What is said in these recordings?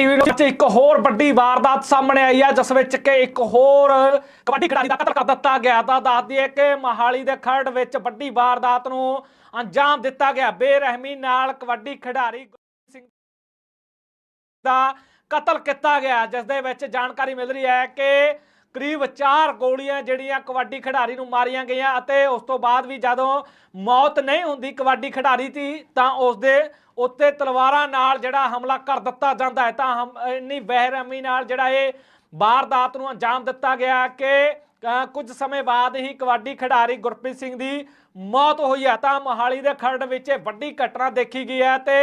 TV ਵਿੱਚ ਇੱਕ ਹੋਰ ਵੱਡੀ ਵਾਰਦਾਤ ਸਾਹਮਣੇ ਆਈ ਹੈ, ਜਿਸ ਵਿੱਚ ਕਿ ਇੱਕ ਹੋਰ ਕਬੱਡੀ ਖਿਡਾਰੀ ਦਾ ਕਤਲ ਕਰ ਦਿੱਤਾ ਗਿਆ। ਤਾਂ ਦੱਸ ਦਈਏ ਕਿ ਮਹਾਲੀ ਦੇ ਖਰੜ ਵਿੱਚ ਵੱਡੀ ਵਾਰਦਾਤ ਨੂੰ ਅੰਜਾਮ ਦਿੱਤਾ ਗਿਆ। ਬੇਰਹਿਮੀ ਨਾਲ ਕਬੱਡੀ ਖਿਡਾਰੀ ਸਿੰਘ ਦਾ ਕਤਲ ਕੀਤਾ ਗਿਆ, ਜਿਸ ਦੇ ਵਿੱਚ ਜਾਣਕਾਰੀ ਮਿਲ ਰਹੀ ਹੈ ਕਿ ਕਰੀਬ 4 ਗੋਲੀਆਂ ਜਿਹੜੀਆਂ ਕਬੱਡੀ ਖਿਡਾਰੀ ਨੂੰ ਮਾਰੀਆਂ ਗਈਆਂ ਅਤੇ ਉਸ ਤੋਂ ਬਾਅਦ ਵੀ ਜਦੋਂ ਮੌਤ ਨਹੀਂ ਹੁੰਦੀ ਕਬੱਡੀ ਖਿਡਾਰੀ ਦੀ, ਤਾਂ ਉਸ ਦੇ ਉੱਤੇ ਤਲਵਾਰਾਂ ਨਾਲ ਜਿਹੜਾ ਹਮਲਾ ਕਰ ਦਿੱਤਾ ਜਾਂਦਾ ਹੈ। ਤਾਂ ਹਮ, ਇੰਨੀ ਬਹਿਰਮੀ ਨਾਲ ਜਿਹੜਾ ਇਹ ਵਾਰਦਾਤ ਨੂੰ ਅੰਜਾਮ ਦਿੱਤਾ ਗਿਆ ਕਿ ਕੁਝ ਸਮੇਂ ਬਾਅਦ ਹੀ ਕਬੱਡੀ ਖਿਡਾਰੀ ਗੁਰਪ੍ਰੀਤ ਸਿੰਘ ਦੀ ਮੌਤ ਹੋਈ ਹੈ। ਤਾਂ ਮੋਹਾਲੀ ਦੇ ਖਰੜ ਵਿੱਚ ਇਹ ਵੱਡੀ ਘਟਨਾ ਦੇਖੀ ਗਈ ਹੈ ਤੇ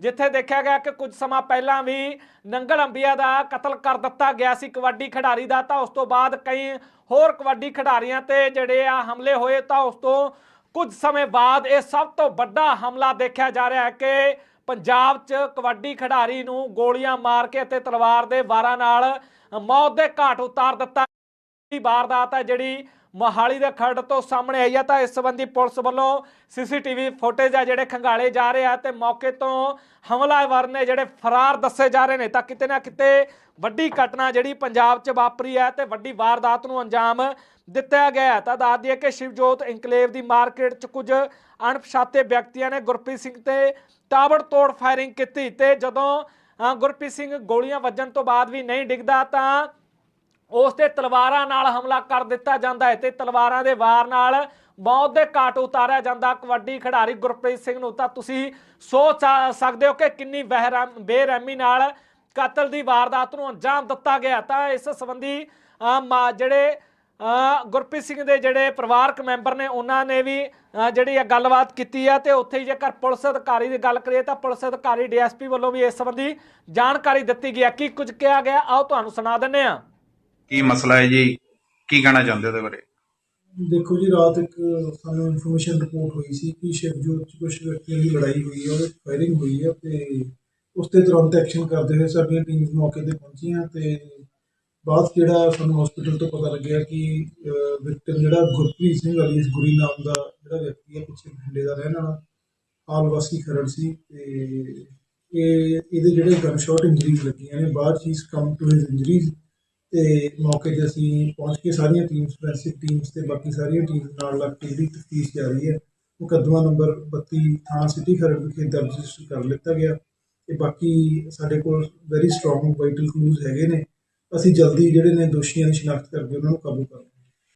ਜਿੱਥੇ ਦੇਖਿਆ ਗਿਆ ਕਿ ਕੁਝ ਸਮਾਂ ਪਹਿਲਾਂ ਵੀ ਨੰਗਲ ਅੰਬੀਆ ਦਾ ਕਤਲ ਕਰ ਦਿੱਤਾ ਗਿਆ ਸੀ ਕਬੱਡੀ ਖਿਡਾਰੀ ਦਾ। ਤਾਂ ਉਸ ਤੋਂ ਬਾਅਦ ਕਈ ਹੋਰ ਕਬੱਡੀ ਖਿਡਾਰੀਆਂ ਤੇ ਜਿਹੜੇ ਆ ਹਮਲੇ ਹੋਏ ਤਾਂ ਉਸ ਤੋਂ ਕੁਝ ਸਮੇਂ ਬਾਅਦ ਇਹ ਸਭ ਤੋਂ ਵੱਡਾ ਹਮਲਾ ਦੇਖਿਆ ਜਾ ਰਿਹਾ ਹੈ ਕਿ ਪੰਜਾਬ 'ਚ ਕਬੱਡੀ ਖਿਡਾਰੀ ਨੂੰ ਗੋਲੀਆਂ ਮਾਰ ਕੇ ਅਤੇ ਤਲਵਾਰ ਦੇ ਵਾਰਾਂ ਨਾਲ ਮੌਤ ਦੇ ਘਾਟ ਉਤਾਰ ਦਿੱਤਾ। ਦੀ ਵਾਰਦਾਤ ਹੈ ਜਿਹੜੀ ਮੋਹਾਲੀ ਦੇ ਖਰੜ ਤੋਂ ਸਾਹਮਣੇ ਆਈ ਹੈ ਤਾਂ ਇਸ ਸੰਬੰਧੀ ਪੁਲਿਸ ਵੱਲੋਂ ਸੀਸੀਟੀਵੀ ਫੁਟੇਜ ਆ ਜਿਹੜੇ ਖੰਗਾਲੇ ਜਾ ਰਹੇ ਆ ਤੇ ਮੌਕੇ ਤੋਂ ਹਮਲਾਵਰ ਨੇ ਜਿਹੜੇ ਫਰਾਰ ਦੱਸੇ ਜਾ ਰਹੇ ਨੇ ਤਾਂ ਕਿਤੇ ਨਾ ਕਿਤੇ ਵੱਡੀ ਘਟਨਾ ਜਿਹੜੀ ਪੰਜਾਬ 'ਚ ਵਾਪਰੀ ਹੈ ਤੇ ਵੱਡੀ ਵਾਰਦਾਤ ਨੂੰ ਅੰਜਾਮ ਦਿੱਤਾ ਗਿਆ ਹੈ। ਤਾਂ ਦੱਸ ਦਈਏ ਕਿ ਸ਼ਿਵਜੋਤ ਇਨਕਲੇਵ ਦੀ ਮਾਰਕੀਟ 'ਚ ਕੁਝ ਅਣਪਛਾਤੇ ਵਿਅਕਤੀਆਂ ਨੇ ਗੁਰਪ੍ਰੀਤ ਸਿੰਘ ਤੇ ਤਾਬੜਤੋੜ ਫਾਇਰਿੰਗ ਕੀਤੀ ਤੇ ਜਦੋਂ ਗੁਰਪ੍ਰੀਤ ਸਿੰਘ ਗੋਲੀਆਂ ਵੱਜਣ ਤੋਂ ਬਾਅਦ ਵੀ ਨਹੀਂ ਡਿੱਗਦਾ ਤਾਂ ਉਸ ਤੇ ਤਲਵਾਰਾਂ ਨਾਲ ਹਮਲਾ ਕਰ ਦਿੱਤਾ ਜਾਂਦਾ ਹੈ ਤੇ ਤਲਵਾਰਾਂ ਦੇ ਵਾਰ ਨਾਲ ਮੌਤ ਦੇ ਘਾਟ ਉਤਾਰਿਆ ਜਾਂਦਾ ਕਬੱਡੀ ਖਿਡਾਰੀ ਗੁਰਪ੍ਰੀਤ ਸਿੰਘ ਨੂੰ ਤਾਂ ਤੁਸੀਂ ਸੋਚ ਸਕਦੇ ਹੋ ਕਿ ਕਿੰਨੀ ਬਹਿਰਮ, ਬੇਰਹਿਮੀ ਨਾਲ ਕਤਲ ਦੀ ਵਾਰਦਾਤ ਨੂੰ ਅੰਜਾਮ ਦਿੱਤਾ ਗਿਆ ਤਾਂ ਇਸ ਸੰਬੰਧੀ ਮਾ- ਜਿਹੜੇ ਗੁਰਪ੍ਰੀਤ ਸਿੰਘ ਦੇ ਜਿਹੜੇ ਪਰਿਵਾਰਕ ਮੈਂਬਰ ਨੇ ਉਹਨਾਂ ਨੇ ਵੀ ਜਿਹੜੀ ਇਹ ਗੱਲਬਾਤ ਕੀਤੀ ਆ ਤੇ ਉੱਥੇ ਹੀ ਜੇਕਰ ਪੁਲਿਸ ਅਧਿਕਾਰੀ ਦੀ ਗੱਲ ਕਰੀਏ ਤਾਂ ਪੁਲਿਸ ਅਧਿਕਾਰੀ ਡੀਐਸਪੀ ਵੱਲੋਂ ਵੀ ਇਸ ਸੰਬੰਧੀ ਜਾਣਕਾਰੀ ਦਿੱਤੀ ਗਈ ਹੈ ਕੀ ਕੁਝ ਕਿਹਾ ਗਿਆ? ਆਓ ਤੁਹਾਨੂੰ ਸੁਣਾ ਦਿੰਨੇ ਆ ਕੀ ਮਸਲਾ ਹੈ ਜੀ? ਕੀ ਕਹਿਣਾ ਚਾਹੁੰਦੇ ਹੋ ਬਾਰੇ? ਦੇਖੋ ਜੀ ਰਾਤ ਇੱਕ ਸਾਨੂੰ ਇਨਫੋਰਮੇਸ਼ਨ ਰਿਪੋਰਟ ਹੋਈ ਸੀ ਕਿ ਸ਼ਿਵਜੋਤ ਚ ਕੁਝ ਵਿਅਕਤੀਆਂ ਦੀ ਲੜਾਈ ਹੋਈ ਹੈ ਉਹਦੇ ਫਾਇਰਿੰਗ ਹੋਈ ਹੈ ਤੇ ਉਸ ਤੇ ਤੁਰੰਤ ਐਕਸ਼ਨ ਕਰਦੇ ਹੋਏ ਸਾਡੀਆਂ ਟੀਮਸ ਮੌਕੇ ਤੇ ਪਹੁੰਚੀਆਂ ਤੇ ਬਾਅਦ 'ਚ ਜਿਹੜਾ ਸਾਨੂੰ ਹਸਪੀਟਲ ਤੋਂ ਪਤਾ ਲੱਗਿਆ ਕਿ ਵਿਕਟਮ ਜਿਹੜਾ ਗੁਰਪ੍ਰੀਤ ਸਿੰਘ ਅਲੀਸ ਗੁਰੀ ਨਾਮ ਦਾ ਜਿਹੜਾ ਵਿਅਕਤੀ ਹੈ, ਪਿੱਛੇ ਬਠਿੰਡੇ ਦਾ ਰਹਿਣ ਵਾਲਾ, ਆਲ ਵਾਸੀ ਖਰੜ ਸੀ ਤੇ ਇਹ, ਇਹਦੇ ਜਿਹੜੇ ਗਨ ਸ਼ਾਟ ਇੰਜਰੀਜ਼ ਲੱਗੀਆਂ ਨੇ, ਬਾਅਦ ਹੀ ਕਮ ਟੂ ਹਿਸ ਇੰਜਰੀਜ਼ ਤੇ ਮੌਕੇ ਤੇ ਅਸੀਂ ਪਹੁੰਚ ਕੇ ਸਾਰੀਆਂ ਟੀਮਸ ਫੋਰੈਂਸਿਕ ਟੀਮਸ ਤੇ ਬਾਕੀ ਸਾਰੀਆਂ ਟੀਮਸ ਨਾਲ ਲੱਗ ਕੇ ਜਿਹੜੀ ਤਫਤੀਸ਼ ਜਾਰੀ ਹੈ, ਮੁਕੱਦਮਾ ਨੰਬਰ 32 ਥਾਣਾ ਸਿਟੀ ਖਰੜ ਵਿਖੇ ਦਰਜ ਰਜਿਸਟਰ ਕਰ ਲਿੱਤਾ ਗਿਆ। ਤੇ ਬਾਕੀ ਸਾਡੇ ਕੋਲ ਵੈਰੀ ਸਟਰੋਂਗ ਵਾਈਟਲ ਕਲੂਜ਼ ਹੈਗੇ ਨੇ। ਅਸੀਂ ਜਲਦੀ ਜਿਹੜੇ ਨੇ ਦੋਸ਼ੀਆਂ ਦੀ ਸ਼ਨਾਖਤ ਕਰਕੇ ਉਹਨਾਂ ਨੂੰ ਕਾਬੂ ਕਰ ਲਵਾਂਗੇ।